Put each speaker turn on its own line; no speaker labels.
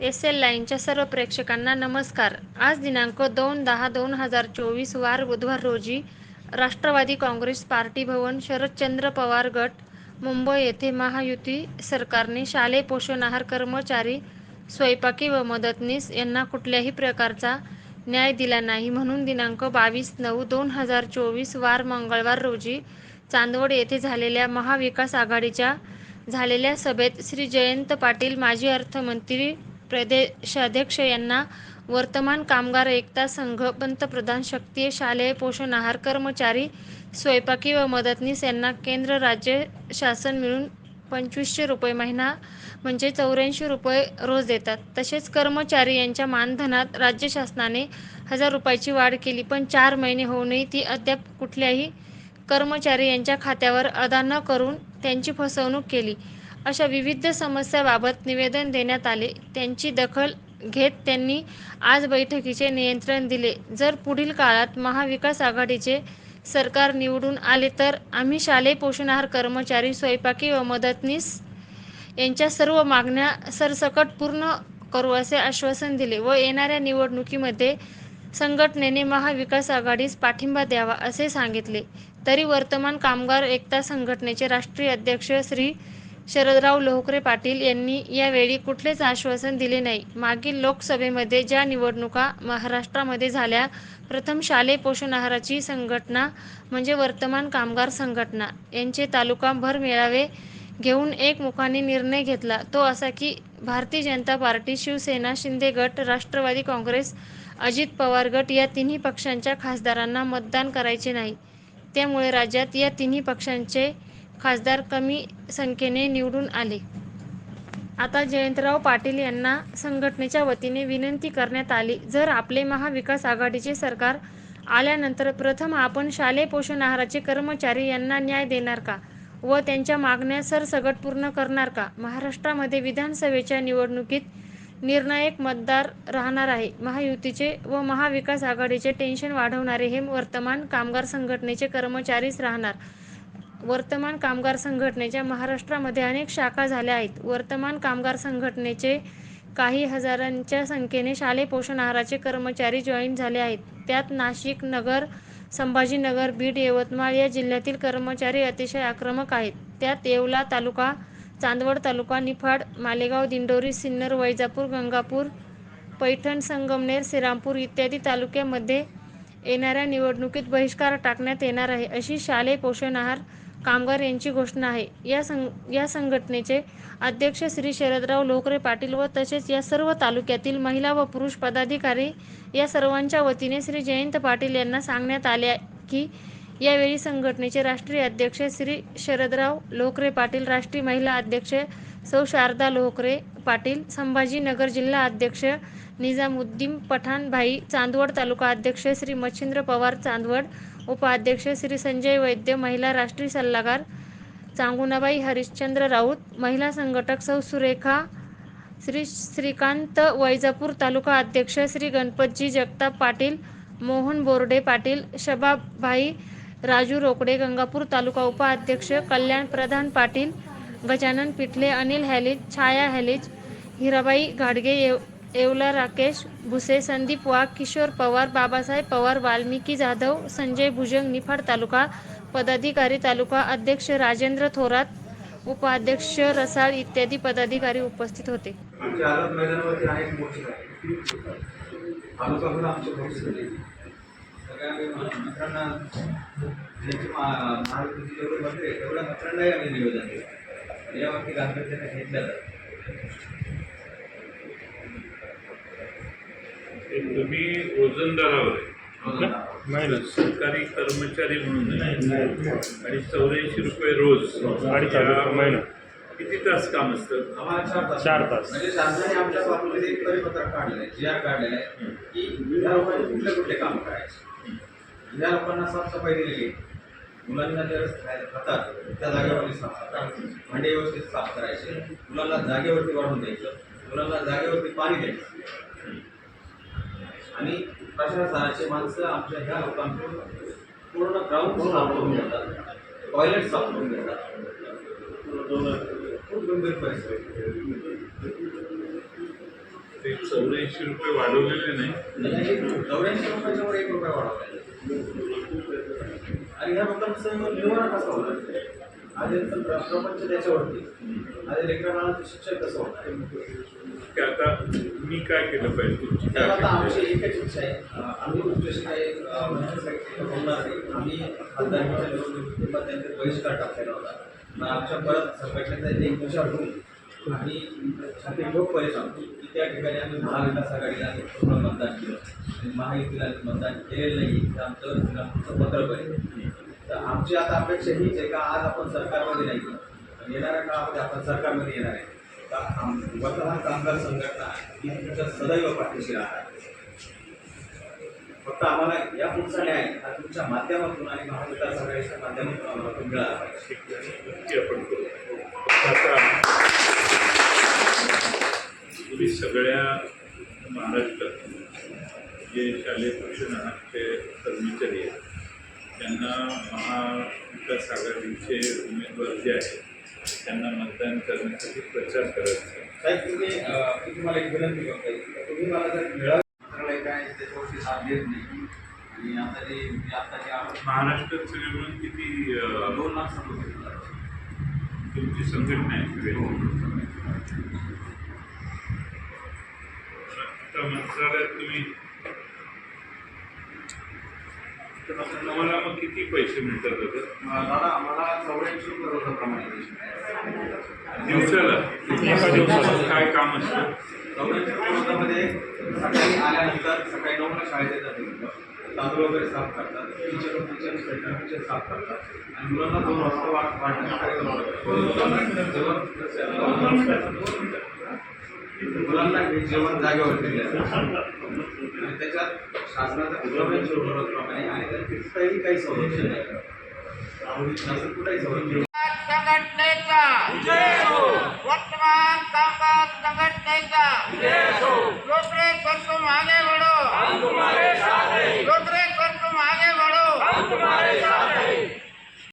S L लाईनच्या सर्व प्रेक्षकांना नमस्कार. आज दिनांक दोन दहा दोन हजार चोवीस वार बुधवार रोजी राष्ट्रवादी काँग्रेस पार्टी भवन शरदचंद्र पवार गट मुंबई येथे महायुती सरकारने शालेय पोषण आहार कर्मचारी स्वयंपाकी व मदतनीस यांना कुठल्याही प्रकारचा न्याय दिला नाही म्हणून दिनांक बावीस नऊ दोन हजार चोवीस वार मंगळवार रोजी चांदवड येथे झालेल्या महाविकास आघाडीच्या झालेल्या सभेत श्री जयंत पाटील माजी अर्थमंत्री प्रदेशाध्यक्ष यांना वर्तमान कामगार एकता संघ पंतप्रधान शक्ती शालेय पोषण आहार कर्मचारी स्वयंपाकी व मदतनीस यांना केंद्र राज्य शासन मिळून पंचवीसशे रुपये महिना म्हणजे चौऱ्याऐंशी रुपये रोज देतात. तसेच कर्मचारी यांच्या मानधनात राज्य शासनाने हजार रुपयाची वाढ केली पण चार महिने होऊनही ती अद्याप कुठल्याही कर्मचारी यांच्या खात्यावर अदा न करून त्यांची फसवणूक केली. अशा विविध समस्याबाबत निवेदन देण्यात आले. त्यांची दखल घेत त्यांनी आज बैठकीचे नियंत्रण दिले. जर पुढील काळात महाविकास आघाडीचे सरकार निवडून आले तर आम्ही शालेय पोषण आहार कर्मचारी स्वयंपाकी व मदतनीस यांच्या सर्व मागण्या सरसकट पूर्ण करू असे आश्वासन दिले व येणाऱ्या निवडणुकीमध्ये संघटनेने महाविकास आघाडीस पाठिंबा द्यावा असे सांगितले. तरी वर्तमान कामगार एकता संघटनेचे राष्ट्रीय अध्यक्ष श्री शरदराव लोहकरे पाटील यांनी यावेळी कुठलेच आश्वासन दिले नाही. मागील लोकसभेमध्ये ज्या निवडणुका महाराष्ट्रामध्ये झाल्या प्रथम शालेय पोषण आहाराची संघटना म्हणजे वर्तमान कामगार संघटना यांचे तालुकाभर मेळावे घेऊन एकमुखाने निर्णय घेतला. तो असा की भारतीय जनता पार्टी शिवसेना शिंदे गट राष्ट्रवादी काँग्रेस अजित पवार गट या तिन्ही पक्षांच्या खासदारांना मतदान करायचे नाही. त्यामुळे राज्यात या तिन्ही पक्षांचे खासदार कमी संख्येने निवडून आले. आता जयंतराव पाटील यांना संघटनेच्या वतीने विनंती करण्यात आली. जर आपले महाविकास आघाडीचे सरकार आल्यानंतर प्रथम आपण शालेय पोषण आहाराचे कर्मचारी यांना न्याय देणार का? व त्यांच्या मागण्या सरसगट पूर्ण करणार का? महाराष्ट्रामध्ये विधानसभेच्या निवडणुकीत निर्णायक मतदार राहणार आहे. महायुतीचे व महाविकास आघाडीचे टेन्शन वाढवणारे हे वर्तमान कामगार संघटनेचे कर्मचारीच राहणार. वर्तमान कामगार संघटनेच्या महाराष्ट्रामध्ये अनेक शाखा झाल्या आहेत. वर्तमान कामगार संघटनेचे काही हजारांच्या संख्येने शालेय पोषण आहाराचे कर्मचारी जॉईन झाले आहेत. त्यात नाशिक नगर संभाजीनगर बीड यवतमाळ या जिल्ह्यातील कर्मचारी अतिशय आक्रमक आहेत. त्यात येवला तालुका चांदवड तालुका निफाड मालेगाव दिंडोरी सिन्नर वैजापूर गंगापूर पैठण संगमनेर श्रीरामपूर इत्यादी तालुक्यामध्ये येणाऱ्या निवडणुकीत बहिष्कार टाकण्यात येणार आहे. अशी शालेय पोषण आहार कामगार यांची घोषणा आहे. या संघ या संघटनेचे अध्यक्ष श्री शरदराव लोकरे पाटील व तसेच या सर्व तालुक्यातील महिला व पुरुष पदाधिकारी या सर्वांच्या वतीने श्री जयंत पाटील यांना सांगण्यात आले की यावेळी संघटनेचे राष्ट्रीय अध्यक्ष श्री शरदराव लोकरे पाटील राष्ट्रीय महिला अध्यक्ष सौ शारदा लोकरे पाटील संभाजीनगर जिल्हा अध्यक्ष निजामुद्दीन पठाणभाई चांदवड तालुका अध्यक्ष श्री मच्छिंद्र पवार चांदवड उपाध्यक्ष श्री संजय वैद्य महिला राष्ट्रीय सल्लागार चांगुणाबाई हरिश्चंद्र राऊत महिला संघटक सौ सुरेखा श्री श्रीकांत वैजापूर तालुका अध्यक्ष श्री गणपतजी जगताप पाटील मोहन बोर्डे पाटील शबाभाई राजू रोकडे गंगापूर तालुका उपाध्यक्ष कल्याण प्रधान पाटील गजानन पिठले अनिल हॅलिज छाया हॅलिज हिराबाई घाडगे येव येवला राकेश भुसे संदीप वाघ किशोर पवार बाबासाहेब पवार वाल्मिकी जाधव संजय भुजंग निफाड तालुका पदाधिकारी तालुका अध्यक्ष राजेंद्र थोरात उपाध्यक्ष रसाळ इत्यादी पदाधिकारी उपस्थित होते.
आमच्या आझाद मैदानावरती अनेक मोर्चे आहेत तालुकाभर आमचे मोर्चे झाले सगळ्या आम्ही मित्रांना ज्यांचे मा- महायुतीचे जेवढे मंत्री आहेत तेवढ्या मित्रांनाही आम्ही निवेदन दिलं यावरती गांभीर्याने घेतल्या जातं
तुम्ही वजनदारावर आहे. सरकारी कर्मचारी म्हणून आहे. आणि चौऱ्याऐंशी रुपये रोज.
महिना.
किती तास काम असतं?
आम्हाला चार तास.
चार तास.
म्हणजे शासनाने आमच्या बाबतीत एक परिपत्रक काढलेलं आहे जी आर काढलेलं आहे की या लोकांनी कुठले कुठले काम करायचे. या लोकांना साफसफाई दिलेली मुलांना जर खातात त्या जागेवरती साफ करायचं भांडे व्यवस्थित साफ करायचे. मुलांना जागेवरती वाढून द्यायचं. मुलांना जागेवरती पाणी द्यायचं. आणि प्रशासनाचे माणसं आमच्या ह्या लोकांकडून पूर्ण ग्राउंड साफ करून घेतात. टॉयलेट साफ करून घेतात. खूप गंभीर परिस्थिती
चौऱ्याऐंशी रुपये वाढवलेले नाही.
चौऱ्याऐंशी रुपयाच्या वर एक रुपये वाढवला आणि ह्या लोकांचं निवारण कसं होणार? प्र- प्रपंच त्याच्यावरती आज लेकरांना शिक्षण कसं होणार
की आता मी काय केलं पाहिजे
तर आता आमची? एकच इच्छा आहे. आम्ही तुमच्याशी काही बोलणार नाही. आम्ही खासदारकीच्या निवडणुकीत त्यांचे बहिष्कार टाकलेला होता. मग आमच्या परत संघटनेचा एक विचार होऊन आम्ही छाती लोकपर्यंत सांगतो की त्या ठिकाणी आम्ही महाविकास आघाडीला पूर्ण मतदान केलं. आणि महायुतीला मतदान केलेलं नाही. हे आमचं पत्र आहे तर आमची आता अपेक्षा हीच आहे का आज आपण सरकारमध्ये नाही. येणाऱ्या काळामध्ये आपण सरकारमध्ये येणार आहे. का आम- वर्तमान कामगार संघटना ही तुमच्या सदैव पाठीशी राहणार आहे. फक्त आम्हाला या पुढचा न्याय हा तुमच्या माध्यमातून आणि महाविकास आघाडीच्या माध्यमातून आम्हाला मिळाला पाहिजे.
आपण तुम्ही सगळ्या महाराष्ट्रात जे शालेय शिक्षणाचे कर्मचारी आहेत त्यांना महाविकास आघाडीचे उमेदवार जे आहेत त्यांना मतदान करण्यासाठी प्रचार करायचा आहे.
साहेब तुम्ही मी तुम्हाला एक विनंती करतोय की तुम्ही मला जर मिळालं मंत्रालय काय त्याच्यावरती साथ देत नाही. आणि आता जे जे आता जे आपण
महाराष्ट्रात सगळे मिळून किती अं,
दोन लाख समोर
तुमची संघटना आहे सगळे? आता मंत्रालयात तुम्ही तुम्हाला मग किती पैसे मिळतात आता
दादा आम्हाला चौऱ्याऐंशी.
दिवसाला? दिवसाला. काय काम असतं?
चौऱ्याऐंशी रुपये रोजामध्ये सकाळी आल्यानंतर सकाळी नऊला शाळेत येतात तांदूळ वगैरे साफ करतात किचन किचन स्वेटर किचन साफ करतात. आणि मुलांना दोन वाजता वाट वाटण्याचा कार्यक्रम मुलांना जेवण जागेवर दिले आणि त्याच्यात शासनाचा उपलब्ध रुपये आणि त्याची काही संरक्षण नाही. शासन कुठेही संरक्षण
संघटनेचा वर्तमान कामकाज संघटनेचा. दूसरे कर तुम आगे बढ़ो करतो मागे वडो